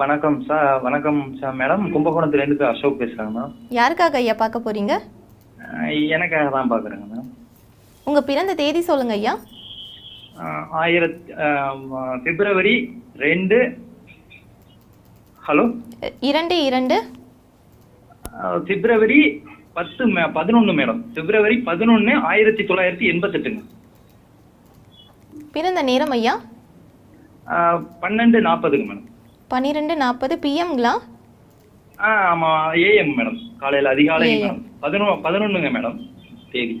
வணக்கம் சார் வணக்கம் sir madam. கும்பகோணத்துலேருந்து Ashok பேசுகிறேங்க மேம் யாருக்காக ஐயா பார்க்க போறீங்க? ஆ, எனக்காக தான் பார்க்குறேங்க மேம் உங்க பிறந்த தேதி சொல்லுங்க ஐயா. ஆயிரத்தி பிப்ரவரி ரெண்டு. ஹலோ? இரண்டு இரண்டு. பிப்ரவரி பத்து மே பதினொன்று மேடம். பிப்ரவரி பதினொன்று ஆயிரத்தி தொள்ளாயிரத்தி எண்பத்தெட்டுங்க. பிறந்த நேரம் ஐயா? பன்னெண்டு நாற்பதுங்க மேடம். பன்னிரெண்டு நாற்பது பிஎம்ங்களா ஆ ஆமாம் ஏஎம் மேடம் காலையில் அதிகாலை. மேடம் பதினொ பதினொன்றுங்க மேடம் தேதி.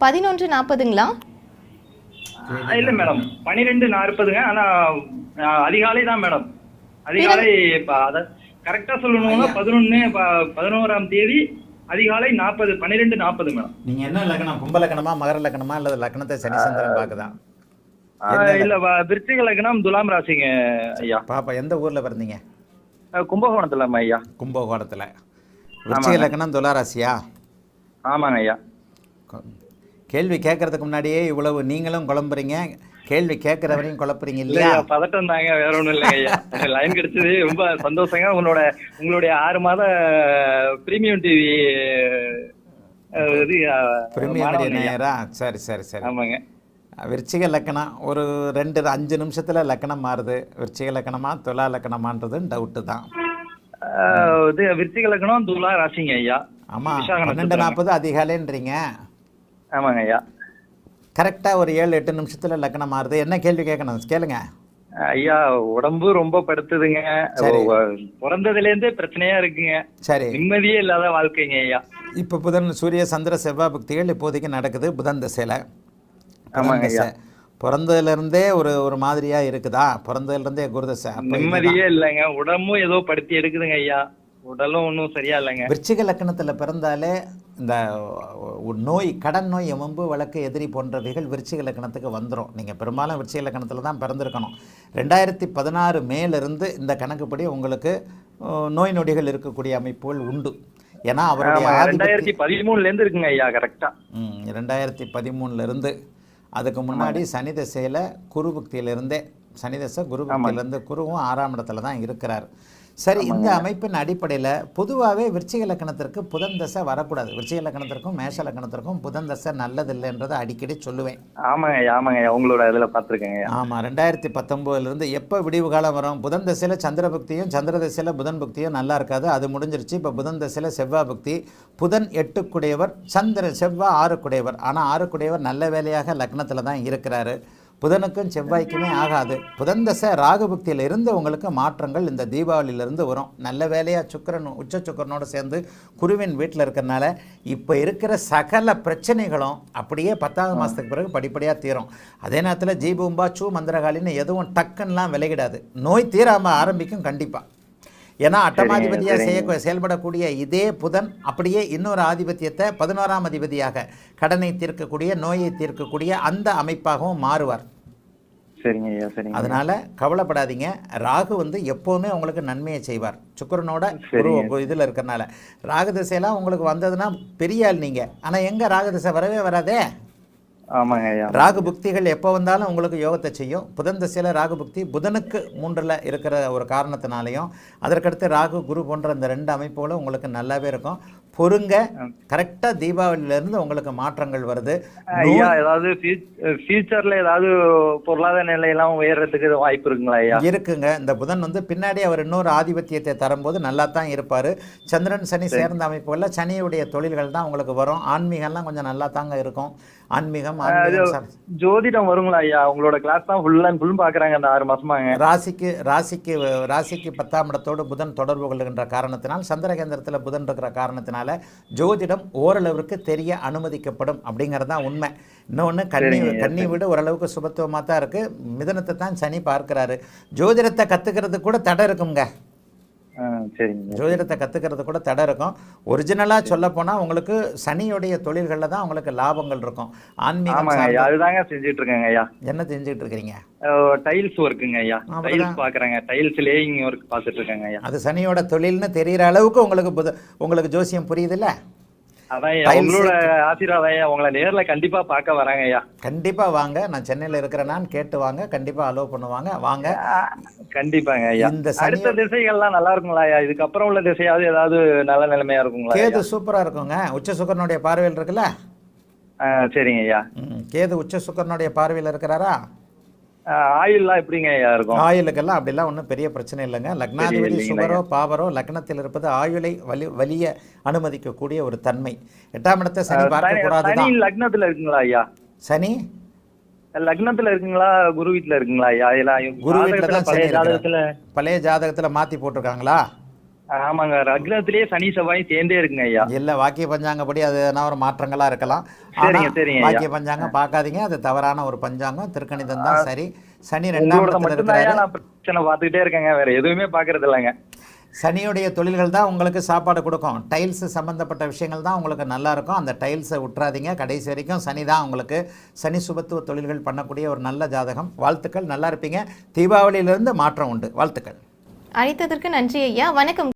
பதினொன்று நாற்பதுங்களா? இல்ல மேடம் பன்னிரெண்டு நாற்பதுங்க ஆனா அதிகாலை தான் மேடம் அதிகாலை இப்ப அத கரெக்டா சொல்லணும்னா பதினொன்னு பதினோராம் தேதி அதிகாலை நாற்பது பன்னிரெண்டு நாற்பது மேடம் நீங்க என்ன லக்னம்? கும்ப லக்னமா மகர லக்னமா அல்லது லக்னத்தை சனி சந்திரன் பாக்குதா ஆ, இல்ல விருச்சிக லக்னம் துலாம் ராசிங்க ஐயா. பாப்பா எந்த ஊர்ல பிறந்தீங்க? கும்பகோணத்துல ஐயா. கும்பகோணத்துல. விருச்சிக லக்னம் துளாராசியா ஆமாங்க ஐயா. கேள்வி கேட்கறதுக்கு முன்னாடியே இவ்வளவு நீங்களும் குழம்புறீங்க. கேள்வி கேட்கறவரையும் குழப்புறீங்க இல்ல இல்லையா பதட்டம் தாங்க வேற ஒண்ணும் இல்லைங்க ஐயா. லைன் கிடைச்சது ரொம்ப சந்தோஷங்க. உங்களோட உங்களுடைய ஆறு மாத பிரீமியம் டிவி இது பிரீமியம். நேரா சரி சரி சரி. ஆமாங்க. விருச்சிக லக்கணம் ஒரு ரெண்டு அஞ்சு நிமிஷத்துல லக்கணம் மாறுது. விருச்சிக லக்கணமா துலா லக்கணமான்றது டவுட்டு தான். இது விருச்சிக லக்னம் துலா ராசிங்க ஐயா. ஆமா பன்னெண்டு. நாற்பது அதிகாலைன்றீங்க. ஆமாங்க ஐயா. கரெக்டா ஒரு ஏழு எட்டு நிமிஷத்துல லக்கணம் மாறுது. என்ன கேள்வி கேட்கணும்? கேளுங்க. ஐயா உடம்பு ரொம்ப படுத்துதுங்க. சரி. ஒ- பிறந்ததுல இருந்தே பிரச்சனையா இருக்குங்க. சரி. நிம்மதியே இல்லாத வாழ்க்கைங்க ஐயா. இப்போ புதன் சூரிய சந்திர செவ்வாய் பக்திகள் இப்போதைக்கு நடக்குது புதன் திசையில். ஆமாங்க. பிறந்ததுலேருந்தே ஒரு ஒரு மாதிரியா இருக்குதா? பிறந்ததுலேருந்தே குருதசை நிம்மதியே இல்லைங்க. உடம்பும் ஏதோ படுத்தி எடுக்குதுங்க ஐயா. உடலும் ஒன்றும் சரியா இல்லைங்க. விருச்சிக லக்கணத்தில் பிறந்தாலே இந்த நோய் கடன் நோய் எலும்பு வழக்கு எதிரி போன்றவைகள் விருச்சிக லக்கணத்துக்கு வந்துடும் நீங்கள் பெரும்பாலும் விருச்சிக லக்கணத்தில் தான் பிறந்திருக்கணும். ரெண்டாயிரத்தி பதினாறு மேலிருந்து இந்த கணக்குப்படி உங்களுக்கு நோய் நொடிகள் இருக்கக்கூடிய அமைப்புகள் உண்டு. ஏன்னா அவருடைய ரெண்டாயிரத்தி பதிமூணுல இருந்து இருக்குங்க ஐயா கரெக்டா ம், ரெண்டாயிரத்தி பதிமூணுலேருந்து அதுக்கு முன்னாடி சனி தசையில் குரு புக்தியிலிருந்தே சனி தசை குரு புக்தியிலேருந்து குருவும் ஆறாம் இடத்துல தான் இருக்கிறார். சரி இந்த அமைப்பின் அடிப்படையில் பொதுவாகவே விருச்சிக லக்கணத்திற்கு புதன் தசை வரக்கூடாது. விருச்சிக லக்கணத்திற்கும் மேஷ லக்கணத்திற்கும் புதன் தசை நல்லதில்லைன்றதை அடிக்கடி சொல்லுவேன். ஆமாங்க ஆமாங்க. உங்களோட இதுல பாத்துருக்கேங்க ஐயா ஆமாம் ரெண்டாயிரத்தி பத்தொம்போதுலேருந்து எப்போ விடிவு காலம் வரும்? புதன் தசையில் சந்திர பக்தியும் சந்திர தசையில் புதன் பக்தியும் நல்லா இருக்காது. அது முடிஞ்சிருச்சு. இப்போ புதன் தசையில் செவ்வாய் பக்தி. புதன் எட்டுக்குடையவர் சந்திர செவ்வாய் ஆறுக்குடையவர். ஆனால் ஆறுக்குடையவர் நல்ல வேலையாக லக்னத்தில் தான் இருக்கிறாரு. புதனுக்கும் செவ்வாய்க்குமே ஆகாது. புதன் தசை ராகு பக்தியில் இருந்து உங்களுக்கு மாற்றங்கள் இந்த தீபாவளியிலிருந்து வரும். நல்ல வேலையாக சுக்கிரன் உச்ச சுக்கிரனோட சேர்ந்து குருவின் வீட்டில் இருக்கிறனால இப்போ இருக்கிற சகல பிரச்சனைகளும் அப்படியே பத்தாவது மாதத்துக்கு பிறகு படிப்படியாக தீரும். அதே நேரத்தில் ஜீபூம்பா சூ மந்திரகாலின்னு எதுவும் டக்குன்னெலாம் விலகிடாது. நோய் தீராம ஆரம்பிக்கும் கண்டிப்பாக ஏன்னா அட்டமாதிபதியாக செய்ய செயல்படக்கூடிய இதே புதன் அப்படியே இன்னொரு ஆதிபத்தியத்தை பதினோராம் அதிபதியாக கடனை தீர்க்கக்கூடிய நோயை தீர்க்கக்கூடிய அந்த அமைப்பாகவும் மாறுவார். சரிங்க அதனால கவலைப்படாதீங்க. ராகு வந்து எப்போவுமே உங்களுக்கு நன்மையை செய்வார். சுக்கிரனோட குரு இதில் இருக்கறனால ராகு திசையெல்லாம் உங்களுக்கு வந்ததுன்னா பெரிய ஆள் நீங்கள் ஆனால் எங்கே ராகு திசை வரவே வராதே? ஆமாங்க ஐயா ராகு புக்திகள் எப்போ வந்தாலும் உங்களுக்கு யோகத்தை செய்யும். புதன் திசையில் ராகு புக்தி புதனுக்கு மூன்றில் இருக்கிற ஒரு காரணத்தினாலையும் அதற்கடுத்து ராகு குரு போன்ற இந்த ரெண்டு அமைப்புகளும் உங்களுக்கு நல்லாவே இருக்கும். பொறுங்க கரெக்டாக தீபாவளியிலேருந்து உங்களுக்கு மாற்றங்கள் வருது. ஐயா ஏதாவது ஃபியூச்சர்ல ஏதாவது பொருளாதார நிலையெல்லாம் உயர்றதுக்கு வாய்ப்பு இருக்குங்களா ஐயா? இருக்குங்க. இந்த புதன் வந்து பின்னாடி அவர் இன்னொரு ஆதிபத்தியத்தை தரும்போது நல்லா தான் இருப்பார். சந்திரன் சனி சேர்ந்த அமைப்புகளில் சனியுடைய தொழில்கள் தான் உங்களுக்கு வரும். ஆன்மீகம்லாம் கொஞ்சம் நல்லா தாங்க இருக்கும். ஆன்மீகம் ஜோதிடம் வருங்களா ஐயா? உங்களோட கிளாஸ் தான் ஃபுல் அண்ட் ஃபுல் பாக்குறாங்க அந்த ஆறு மாசமாங்க. ராசிக்கு ராசிக்கு ராசிக்கு பத்தாம் இடத்தோடு புதன் தொடர்பு கொள்ளுகின்ற காரணத்தினால் சந்திரகேந்திரத்தில் புதன் இருக்கிற காரணத்தினால ஜோதிடம் ஓரளவிற்கு தெரிய அனுமதிக்கப்படும் அப்படிங்கிறது தான் உண்மை இன்னொன்று கன்னி கன்னி வீடு ஓரளவுக்கு சுபத்துவமாக தான் இருக்குது மிதனத்தை தான் சனி பார்க்கிறாரு. ஜோதிடத்தை கற்றுக்கிறது கூட தடை இருக்குங்க ஜோதிடத்தை கற்றுக்கிறது கூட தடை இருக்கும். ஒரிஜினலாக சொல்ல போனால் உங்களுக்கு சனியுடைய தொழில்களில் தான் உங்களுக்கு லாபங்கள் இருக்கும். ஆன்மீகம் அதுதாங்க செஞ்சுட்டு இருக்கேங்க ஐயா. என்ன தெரிஞ்சுக்கிட்டு இருக்கிறீங்க டைல்ஸ் ஒர்க்குங்க ஐயா. டைல்ஸ் பாக்குறேங்க. டைல்ஸ் லேயிங் ஒர்க் பார்த்துட்டு இருக்கேங்க ஐயா. அது சனியோட தொழில்னு தெரிகிற அளவுக்கு உங்களுக்கு உங்களுக்கு ஜோசியம் புரியுதுல்ல? ஆசீர்வாதம் ஐயா. உங்களை நேர்ல கண்டிப்பா பார்க்க வராங்க ஐயா. கண்டிப்பாக வாங்க. நான் சென்னையில் இருக்கிறேனான்னு கேட்டு வாங்க. கண்டிப்பாக அலோவ் பண்ணுவாங்க. வாங்க. கண்டிப்பாங்க ஐயா. இந்த அடுத்த திசைகள்லாம் நல்லா இருக்குங்களா ஐயா? இதுக்கப்புறம் உள்ள திசையாவது ஏதாவது நல்ல நிலைமையா இருக்குங்களா? கேது சூப்பராக இருக்குங்க. உச்ச சுக்கரனுடைய பார்வையில் இருக்குல்ல? சரிங்க ஐயா. கேது உச்ச சுக்கரனுடைய பார்வையில் இருக்கிறாரா? ஆ, ஆயுள்லாம் எப்படிங்க இருக்கும்? ஆயுளுக்கெல்லாம் அப்படிலாம் ஒன்றும் பெரிய பிரச்சனை இல்லைங்க. லக்னாதிபதி? சுகரோ பாவரோ லக்னத்தில் இருப்பது ஆயுளை வலி வலிய அனுமதிக்கக்கூடிய ஒரு தன்மை. எட்டாம் இடத்தை சனி பார்க்கக்கூடாது சனி லக்னத்துல இருக்குங்களா ஐயா? சனி? லக்னத்துல இருக்குங்களா? குரு வீட்டுல இருக்குங்களா ஐயா? குரு வீட்டில் ஜாதகத்துல தான் பழைய. ஜாதகத்துல பழைய ஜாதகத்தில் மாற்றி போட்டிருக்காங்களா? ஆமாங்க லக்னத்திலேயே சனி செவ்வாயும் சேர்ந்தே இருக்குங்க ஐயா. இல்லை வாக்கிய பஞ்சாங்கப்படி அது என்ன ஒரு மாற்றங்களாக இருக்கலாம். சரிங்க, சரிங்க. வாக்கிய பஞ்சாங்கம் பார்க்காதீங்க அது தவறான ஒரு பஞ்சாங்கம். திருக்கணிதம் தான் சரி. சனி ரெண்டாம் இடத்துல இருக்கிறாரு. நான் பிரச்சனை பார்த்துக்கிட்டே இருக்கேங்க வேற எதுவுமே பாக்குறது இல்லைங்க. சனியுடைய தொழில்கள் தான் உங்களுக்கு சாப்பாடு கொடுக்கும். டைல்ஸ் சம்மந்தப்பட்ட விஷயங்கள் தான் உங்களுக்கு நல்லா இருக்கும். அந்த டைல்ஸை விட்டுறாதீங்க கடைசி வரைக்கும் சனி தான் உங்களுக்கு சனி சுபத்துவ தொழில்கள் பண்ணக்கூடிய ஒரு நல்ல ஜாதகம். வாழ்த்துக்கள். நல்லா இருப்பீங்க. தீபாவளியிலிருந்து மாற்றம் உண்டு. வாழ்த்துக்கள். அழைத்ததற்கு நன்றி ஐயா. வணக்கம்.